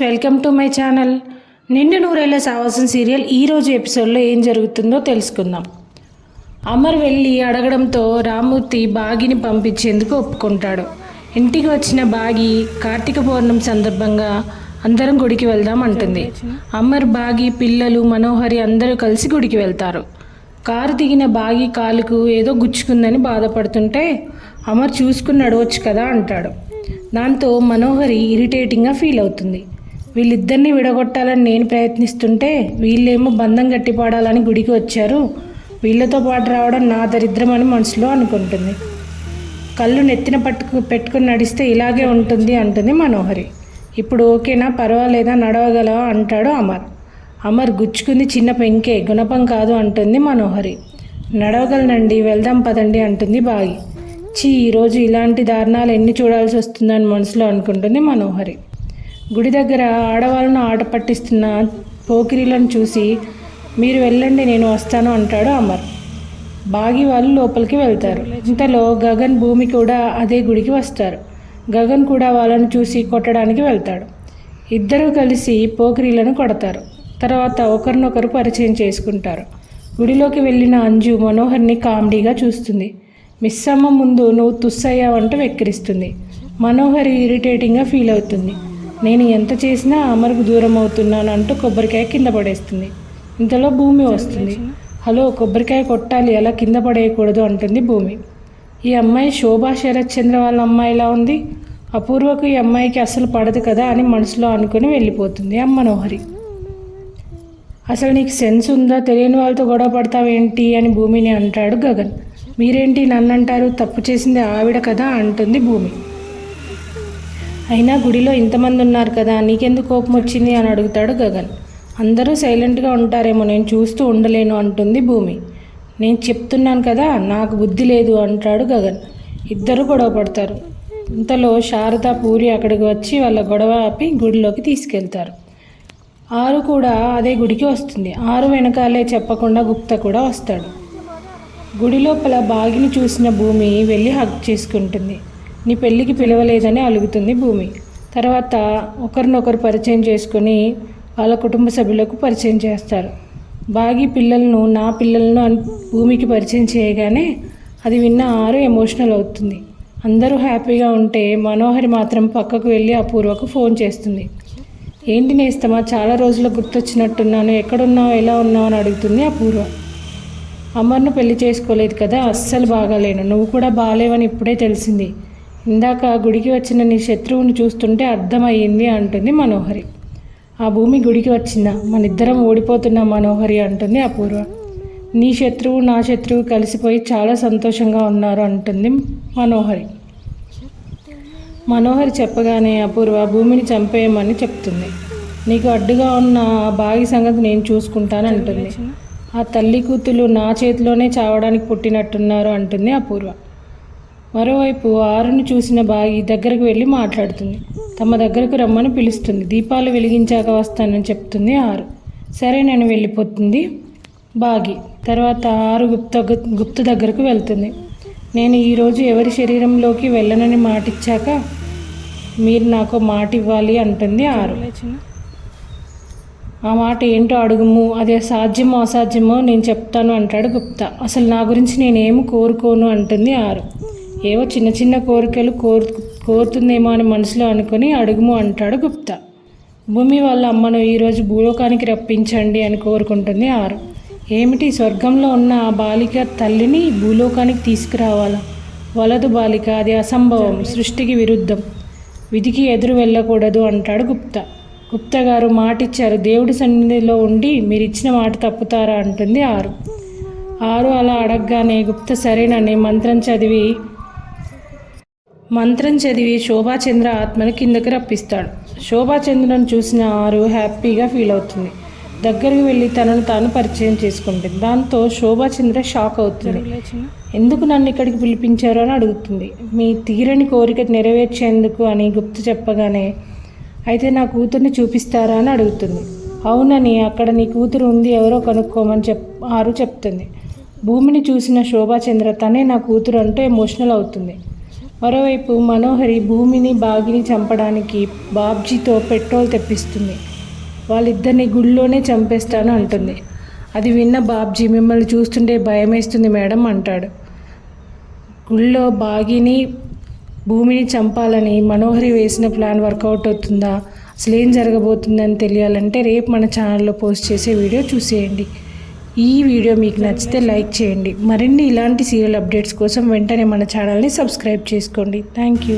Welcome to my channel. నిండు నూరేళ్ళ సావాసం serial ఈరోజు ఎపిసోడ్లో ఏం జరుగుతుందో తెలుసుకుందాం. అమర్ వెళ్ళి అడగడంతో రామూర్తి బాగిని పంపించేందుకు ఒప్పుకుంటాడు. ఇంటికి వచ్చిన బాగి కార్తీక పౌర్ణమి సందర్భంగా అందరం గుడికి వెళ్దాం అంటుంది. అమర్ బాగి పిల్లలు మనోహరి అందరూ కలిసి గుడికి వెళ్తారు. కారు దిగిన బాగి కాలుకు ఏదో గుచ్చుకుందని బాధపడుతుంటే అమర్ చూసుకుని నడవచ్చు కదా అంటాడు. దాంతో మనోహరి ఇరిటేటింగ్గా ఫీల్ అవుతుంది. వీళ్ళిద్దరిని విడగొట్టాలని నేను ప్రయత్నిస్తుంటే వీళ్ళేమో బంధం గట్టిపాడాలని గుడికి వచ్చారు. వీళ్ళతో పాటు రావడం నా దరిద్రం అని మనసులో అనుకుంటుంది. కళ్ళు నెత్తిన పట్టుకు పెట్టుకుని నడిస్తే ఇలాగే ఉంటుంది అంటుంది మనోహరి. ఇప్పుడు ఓకేనా? పర్వాలేదా? నడవగలవా? అంటాడు అమర్. అమర్ గుచ్చుకుంది చిన్న పెంకే. గుణపం కాదు అంటుంది మనోహరి. నడవగలనండి వెళ్దాం పదండి అంటుంది బాగి చీ ఈరోజు ఇలాంటి దారుణాలు ఎన్ని చూడాల్సి వస్తుందని మనసులో అనుకుంటుంది మనోహరి. గుడి దగ్గర ఆడవాళ్ళను ఆట పట్టిస్తున్న పోకిరీలను చూసి మీరు వెళ్ళండి నేను వస్తాను అంటాడు అమర్. బాగి వాళ్ళు లోపలికి వెళ్తారు. ఇంతలో గగన్ భూమి కూడా అదే గుడికి వస్తారు. గగన్ కూడా వాళ్ళని చూసి కొట్టడానికి వెళ్తాడు. ఇద్దరూ కలిసి పోకిరీలను కొడతారు. తర్వాత ఒకరినొకరు పరిచయం చేసుకుంటారు. గుడిలోకి వెళ్ళిన అంజు మనోహర్ని కామెడీగా చూస్తుంది. మిస్ అమ్మ ముందు నువ్వు తుస్సయ్యావంటూ వెక్కిరిస్తుంది. మనోహరి ఇరిటేటింగ్గా ఫీల్ అవుతుంది. నేను ఎంత చేసినా అమరుకు దూరం అవుతున్నాను అంటూ కొబ్బరికాయ కింద పడేస్తుంది. ఇంతలో భూమి వస్తుంది. హలో కొబ్బరికాయ కొట్టాలి అలా కింద పడేయకూడదు అంటుంది భూమి. ఈ అమ్మాయి శోభా శరత్ చంద్ర వాళ్ళ అమ్మాయిలా ఉంది? అపూర్వకు ఈ అమ్మాయికి అసలు పడదు కదా అని మనసులో అనుకుని వెళ్ళిపోతుంది అమ్మ మనోహరి. అసలు నీకు సెన్స్ ఉందా? తెలియని వాళ్ళతో గొడవ పడతావేంటి అని భూమిని అంటాడు గగన్. మీరేంటి నన్ను అంటారు తప్పు చేసింది ఆవిడ కదా అంటుంది భూమి. అయినా గుడిలో ఇంతమంది ఉన్నారు కదా నీకెందుకు కోపం వచ్చింది అని అడుగుతాడు గగన్. అందరూ సైలెంట్గా ఉంటారేమో నేను చూస్తూ ఉండలేను అంటుంది భూమి. నేను చెప్తున్నాను కదా నాకు బుద్ధి లేదు అంటాడు గగన్. ఇద్దరు గొడవ పడతారు. ఇంతలో శారద పూరి అక్కడికి వచ్చి వాళ్ళ గొడవ ఆపి గుడిలోకి తీసుకెళ్తారు. ఆరు కూడా అదే గుడికి వస్తుంది. ఆరు వెనకాలే చెప్పకుండా గుప్త కూడా వస్తాడు. గుడి లోపల బాగిని చూసిన భూమి వెళ్ళి హక్ చేసుకుంటుంది. నీ పెళ్ళికి పిలవలేదని అలుగుతుంది భూమి. తర్వాత ఒకరినొకరు పరిచయం చేసుకొని వాళ్ళ కుటుంబ సభ్యులకు పరిచయం చేస్తారు. బాగి పిల్లలను నా పిల్లలను భూమికి పరిచయం చేయగానే అది విన్న ఆరు ఎమోషనల్ అవుతుంది. అందరూ హ్యాపీగా ఉంటే మనోహరి మాత్రం పక్కకు వెళ్ళి అపూర్వకు ఫోన్ చేస్తుంది. ఏంటి నేస్తమా చాలా రోజులు గుర్తొచ్చినట్టున్నాను. ఎక్కడున్నావు ఎలా ఉన్నావు అని అడుగుతుంది అపూర్వ. అమర్ను పెళ్ళి చేసుకోలేదు కదా అస్సలు బాగాలేను. నువ్వు కూడా బాగాలేవని ఇప్పుడే తెలిసింది. ఇందాక గుడికి వచ్చిన నీ శత్రువుని చూస్తుంటే అర్థమయ్యింది అంటుంది మనోహరి. ఆ భూమి గుడికి వచ్చిందా? మన ఇద్దరం ఓడిపోతున్నా మనోహరి అంటుంది అపూర్వ. నీ శత్రువు నా శత్రువు కలిసిపోయి చాలా సంతోషంగా ఉన్నారు అంటుంది మనోహరి. మనోహరి చెప్పగానే అపూర్వ భూమిని చంపేయమని చెప్తుంది. నీకు అడ్డుగా ఉన్న ఆ బాగి సంగతి నేను చూసుకుంటాను అంటుంది. ఆ తల్లి కూతులు నా చేతిలోనే చావడానికి పుట్టినట్టున్నారు అంటుంది అపూర్వ. మరోవైపు ఆరును చూసిన బాగి దగ్గరకు వెళ్ళి మాట్లాడుతుంది. తమ దగ్గరకు రమ్మని పిలుస్తుంది. దీపాలు వెలిగించాక వస్తానని చెప్తుంది ఆరు. సరే నేను వెళ్ళిపోతుంది. బాగి తర్వాత ఆరు గుప్త గుప్త దగ్గరకు వెళ్తుంది. నేను ఈరోజు ఎవరి శరీరంలోకి వెళ్ళనని మాటిచ్చాక మీరు నాకు మాట ఇవ్వాలి అంటుంది ఆరు. ఆ మాట ఏంటో అడుగుము. అదే సాధ్యమో అసాధ్యమో నేను చెప్తాను అంటాడు గుప్తా. అసలు నా గురించి నేనేమి కోరుకోను అంటుంది ఆరు. ఏవో చిన్న చిన్న కోరికలు కోరు కోరుతుందేమో అని మనసులో అనుకుని అడుగుము అంటాడు గుప్తా. భూమి వాళ్ళ అమ్మను ఈరోజు భూలోకానికి రప్పించండి అని కోరుకుంటుంది ఆరు. ఏమిటి? స్వర్గంలో ఉన్న ఆ బాలిక తల్లిని భూలోకానికి తీసుకురావాలా? వలదు బాలిక అది అసంభవం సృష్టికి విరుద్ధం. విధికి ఎదురు వెళ్ళకూడదు అంటాడు గుప్తా. గుప్తా గారు మాట ఇచ్చారు దేవుడి సన్నిధిలో ఉండి మీరు ఇచ్చిన మాట తప్పుతారా? అంటుంది ఆరు. ఆరు అలా అడగగానే గుప్త సరేనని మంత్రం చదివి మంత్రం చదివి శోభాచంద్ర ఆత్మని కిందకి రప్పిస్తాడు. శోభాచంద్రను చూసిన ఆరు హ్యాపీగా ఫీల్ అవుతుంది. దగ్గరికి వెళ్ళి తనను తాను పరిచయం చేసుకుంటుంది. దాంతో శోభాచంద్ర షాక్ అవుతుంది. ఎందుకు నన్ను ఇక్కడికి పిలిపించారు అని అడుగుతుంది. మీ తీరని కోరిక నెరవేర్చేందుకు అని గుప్త చెప్పగానే అయితే నా కూతుర్ని చూపిస్తారా? అని అడుగుతుంది. అవునని అక్కడ నీ కూతురు ఉంది ఎవరో కనుక్కోమని చెప్ ఆరు చెప్తుంది. భూమిని చూసిన శోభాచంద్ర తనే నా కూతురు అంటూ ఎమోషనల్ అవుతుంది. మరోవైపు మనోహరి భూమిని బాగిని చంపడానికి బాబ్జీతో పెట్రోల్ తెప్పిస్తుంది. వాళ్ళిద్దరిని గుళ్ళోనే చంపేస్తాను అంటుంది. అది విన్న బాబ్జీ మిమ్మల్ని చూస్తుంటే భయమేస్తుంది మేడం అంటాడు. గుళ్ళో బాగిని భూమిని చంపాలని మనోహరి వేసిన ప్లాన్ వర్కౌట్ అవుతుందా? అసలు ఏం జరగబోతుందని తెలియాలంటే రేపు మన ఛానల్లో పోస్ట్ చేసే వీడియో చూసేయండి. ఈ వీడియో మీకు నచ్చితే లైక్ చేయండి. మరిన్ని ఇలాంటి సీరియల్ అప్డేట్స్ కోసం వెంటనే మన ఛానల్ని సబ్స్క్రైబ్ చేసుకోండి. Thank you.